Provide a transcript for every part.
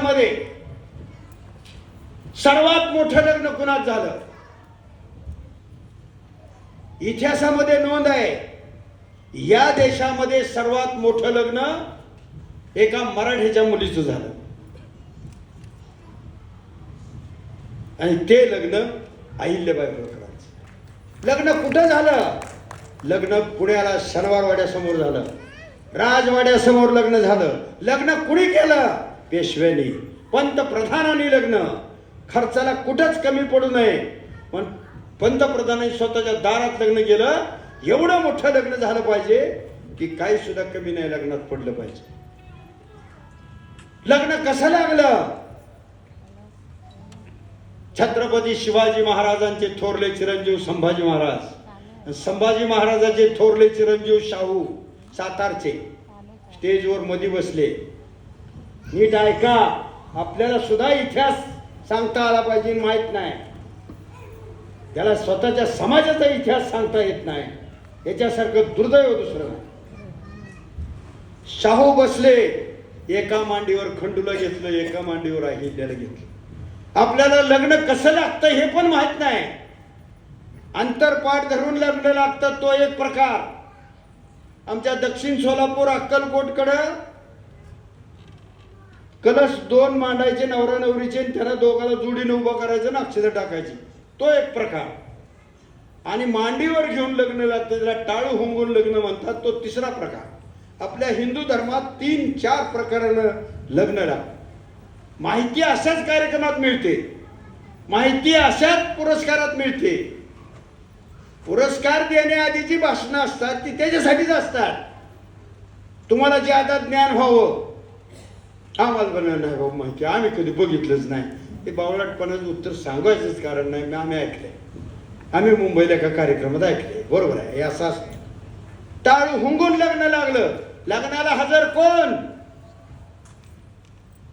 मध्ये सर्वात मोठं लग्न कुणात झालं? इतिहासामध्ये नोंद आहे या देशामध्ये सर्वात मोठं लग्न एका मराठीच्या मुलीचं झालं. आणि ते लग्न अहिल्याबाई होळकरांचं लग्न कुठं झालं? लग्न पुण्याला शनिवारवाड्यासमोर झालं. राजवाड्यासमोर लग्न झालं. लग्न कुणी केलं? पेशव्यानी पंतप्रधानांनी लग्न. खर्चाला कुठंच कमी पडू नये. पण पंतप्रधानांनी स्वतःच्या दारात लग्न केलं एवढं मोठं लग्न झालं पाहिजे की काही सुद्धा कमी नाही लग्नात पडलं पाहिजे. लग्न कसं लागलं? छत्रपती शिवाजी महाराजांचे थोरले चिरंजीव संभाजी महाराज. संभाजी महाराजांचे थोरले चिरंजीव शाहू सातारचे. स्टेजवर मध्ये बसले. नीट ऐका आपल्याला सुद्धा इतिहास सांगता आला पाहिजे माहीत नाही. त्याला स्वतःच्या समाजाचा इतिहास सांगता येत नाही. याच्यासारखं दुर्दैव दुसरं नाही. शाहू बसले एका मांडीवर खंडूला घेतलं एका मांडीवर अहिल्याला घेतलं. आपल्याला लग्न कसं लागतं हे पण माहीत नाही. अंतरपाठ धरून लग्न लागतं तो एक प्रकार. आमच्या दक्षिण सोलापूर अक्कलकोटकडं कलश दोन मांडायचे नवरा नवरीचे आणि त्यांना दोघाला जोडीने उभं करायचं ना अक्षर टाकायची. तो एक प्रकार. आणि मांडीवर घेऊन लग्न लागतं त्याला टाळू हुंगून लग्न म्हणतात तो तिसरा प्रकार. आपल्या हिंदू धर्मात तीन चार प्रकारानं लग्न लागतं. माहिती अशाच कार्यक्रमात मिळते. माहिती अशाच पुरस्कारात मिळते. पुरस्कार देण्याआधीची भाषणं असतात ती त्याच्यासाठीच असतात. तुम्हाला जे आता ज्ञान व्हावं आम्हाला पण नाही भाऊ माहिती आम्ही कधी बघितलंच नाही. ते बावळाटपणाचं उत्तर सांगायचंच कारण नाही मी आम्ही ऐकलंय. आम्ही मुंबईला एका कार्यक्रमात ऐकले बरोबर आहे हे असं असतं. टाळू हुंगून लग्न लागलं. लग्नाला हजर कोण?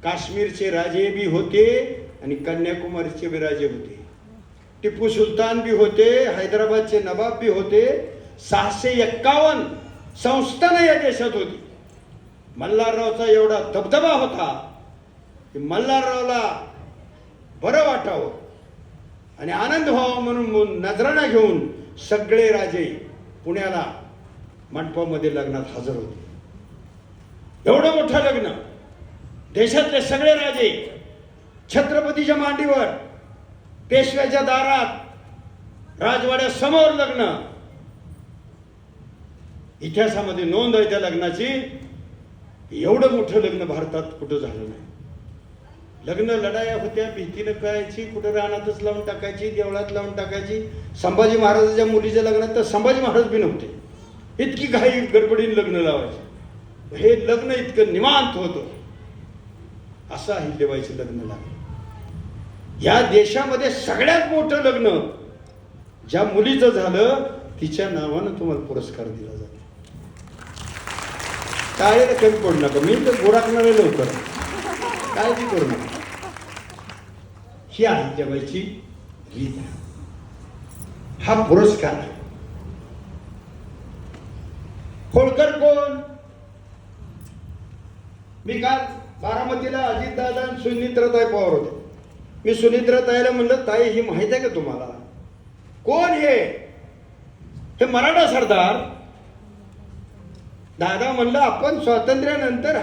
काश्मीरचे राजे बी होते आणि कन्याकुमारीचे बी राजे होते. टिपू सुलतान बी होते हैदराबादचे नवाब बी होते. सहाशे एक्कावन्न संस्थानं या देशात होती. मल्हाररावचा एवढा दबदबा होता की मल्हाररावला बरं वाटावं आणि आनंद व्हावा म्हणून नजराणा घेऊन सगळे राजे पुण्याला मंडपामध्ये लग्नात हजर होते. एवढं मोठं लग्न. देशातले सगळे राजे छत्रपतीच्या मांडीवर पेशव्याच्या दारात राजवाड्यासमोर लग्न. इतिहासामध्ये नोंद आहे त्या लग्नाची. एवढं मोठं लग्न भारतात कुठं झालं नाही. लग्न लढाया होत्या भीतीनं करायची कुठं रानातच लावून टाकायची देवळात लावून टाकायची. संभाजी महाराजाच्या मुलीच्या लग्नात तर संभाजी महाराज बी नव्हते. इतकी घाई गडबडीने लग्न लावायचे. हे लग्न इतकं निवांत होतं. असं अहिल्याबाईचं लग्न लागलं. या देशामध्ये सगळ्यात मोठं लग्न ज्या मुलीचं झालं तिच्या नावानं तुम्हाला पुरस्कार दिला जातो. टाळेला कमी पडू नका. मी तर गोराकणार लवकर. काळजी करू नका. ही अहिल्याबाईची रीत आहे. हा पुरस्कार होळकर कोण? मी काल बारामतीला अजितदादा आणि सुनित्रताई पवार होते. मी सुनित्रताईला म्हणलं ताई ही माहिती आहे का तुम्हाला? कोण हे? हे मराठा सरदार दादा म्हणलं आपण स्वातंत्र्यानंतर